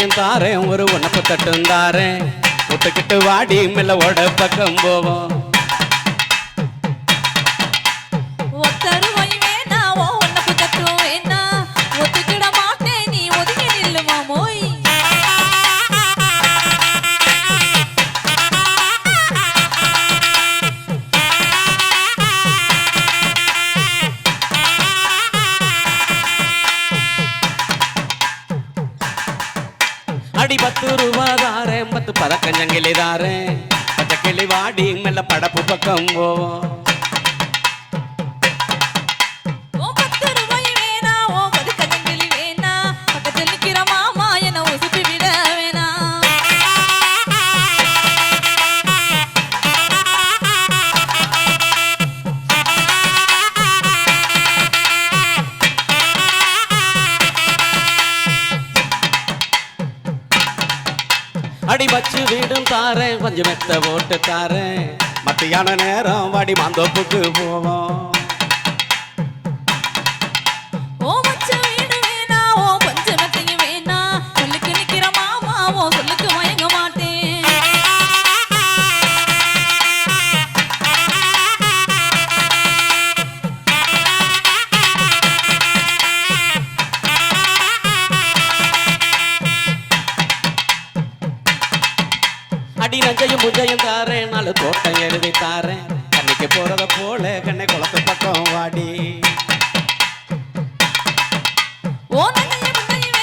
முட்டையும் தாரேன் ஒரு உணப்பு தட்டும் தாரேன். ஒட்டுக்கிட்டு வாடி மெல்ல ஓட பக்கம் போவோம். என்ன உசுப்பி விட வேணா. அடி வச்சு வீடும் தாரேன் கொஞ்சம் மெத்த போட்டு தாரேன். மத்தியான நேரம் வாடி மாந்தோப்புக்கு போவோம். எழுதி தாரேன் கண்ணிக்கு போறத போல கண்ணை குளத்து பக்கம் வாடி. நன்னைய முன்னையும்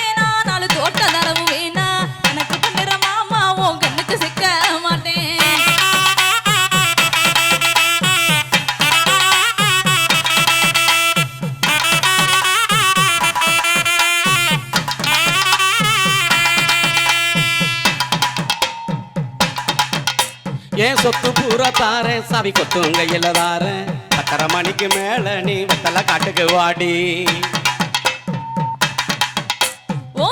வேணா தாரேன் சாவி கொத்துங்க கையில தாரேன் பத்தரை மணிக்கு மேல நீ வெத்தலை காட்டுக்கு வாடி. ஓ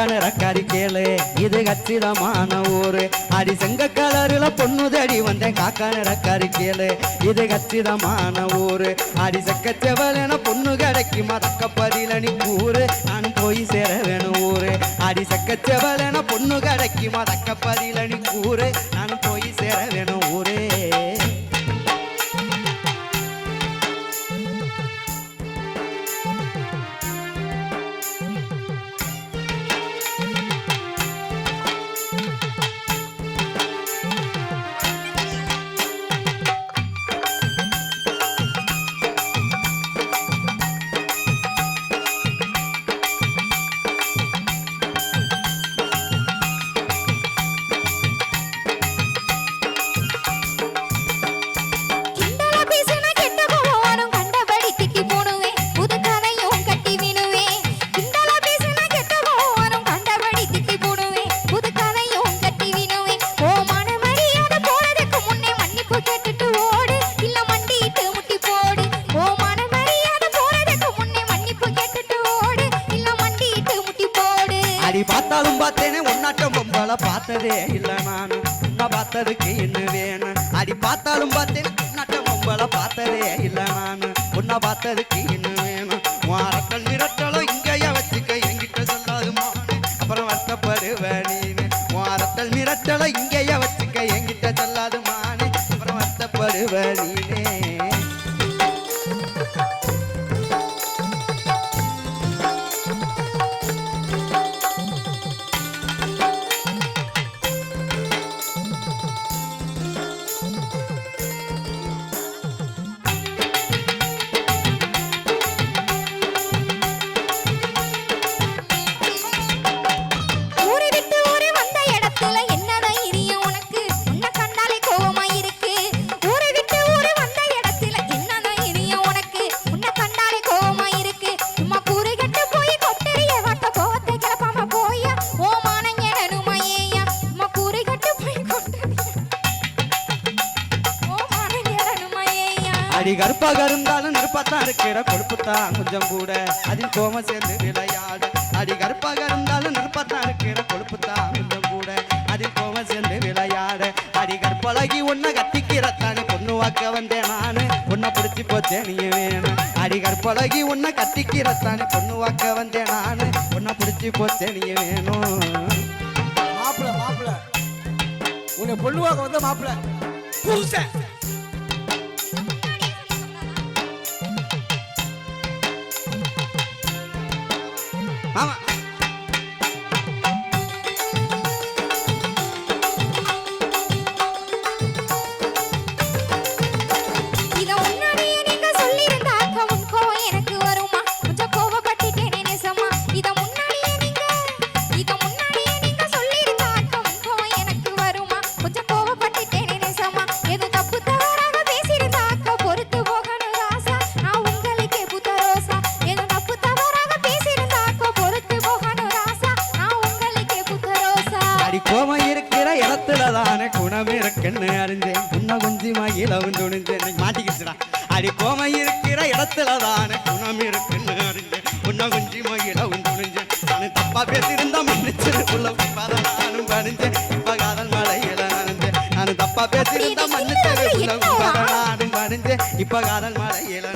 வந்தேன் காக்கான கேளு. இது கச்சிதமான ஊரு. அடி செங்க கலருல பொண்ணு தேடி வந்தேன். காக்கான ரக்காரி கேளு. இது கச்சிதமான ஊரு. அடி செக்கச்செவலென பொண்ணு கிடைக்குமா? தக்கப்பதில நீ கூறு. நான் போய் சேர வேணும் ஊரு. அடி செக்கச்செவலென பொண்ணு கிடைக்குமா? தக்கப்பதில நீ கூறு. நான் போய் சேர வேணும் ஊரே. உன்னாட்டம் பார்த்ததே இல்லை நான். உன்னை பார்த்ததுக்கு என்ன வேணும் அடி பார்த்தாலும் பார்த்தேன் நட்டம் பொம்பளை பார்த்ததே இல்லை நான். உன்னை பார்த்ததுக்கு என்ன வேணும் மாறட்டல் நிறட்டலும் இங்கேயே வச்சுக்க என்கிட்ட சொல்லாது மானு அப்புறம் வருத்தப்படுவ நீனு. மாறத்தல் மிரட்டலும் இங்கேயே வச்சுக்க என்கிட்ட சொல்லாது மானு அப்புறம் வருத்தப்படுவ நீனே அடி கருப்பாக இருந்தாலும் நெருப்பத்தான் இருக்கிற கொழுப்புத்தான் கொஞ்சம் கூட. அதில் கோம சேர்ந்து விளையாடு. அடி கருப்பாக இருந்தாலும் நெருப்பத்தான் இருக்கிற கொழுப்புத்தான் கொஞ்சம் கூட. அதில் கோம சேர்ந்து விளையாடு. அடி கற்பழகி ஒன்ன கத்திக்கிறத்தானே பொண்ணு வாக்க வந்தேன் நானு. பொண்ணை பிடிச்சி போச்சே நீ வேணும் அடி கற்பழகி ஒன்ன கத்திக்கிறத்தானே பொண்ணு வாக்க வந்தேன் நானு. பொண்ணை பிடிச்சி போச்சே நீ வேணும் மாப்பிள மாப்பிள. உன்னை பொண்ணுவாக்க வந்த மாப்பிள. புருஷன். ஆமா. குணம் இருக்குன்னு அறிஞ்சேன். உன்ன குஞ்சி வந்து உணிஞ்சேன் இன்னைக்கு மாட்டிக்கிச்சுடா. அடி கோமம் இருக்கிற இடத்துல தானே குணம் இருக்குன்னு அறிஞ்சேன். உன்ன குஞ்சி வந்து உணிஞ்சேன் நான் தப்பா பேசியிருந்தா மன்னிச்சு உள்ள நானும் பணிஞ்சேன். இப்ப காதல் மலையில நனைஞ்சேன். நான் தப்பா பேசியிருந்தா மன்னிச்சு உள்ள நானும் பணிஞ்சேன். இப்ப காதல் மலையில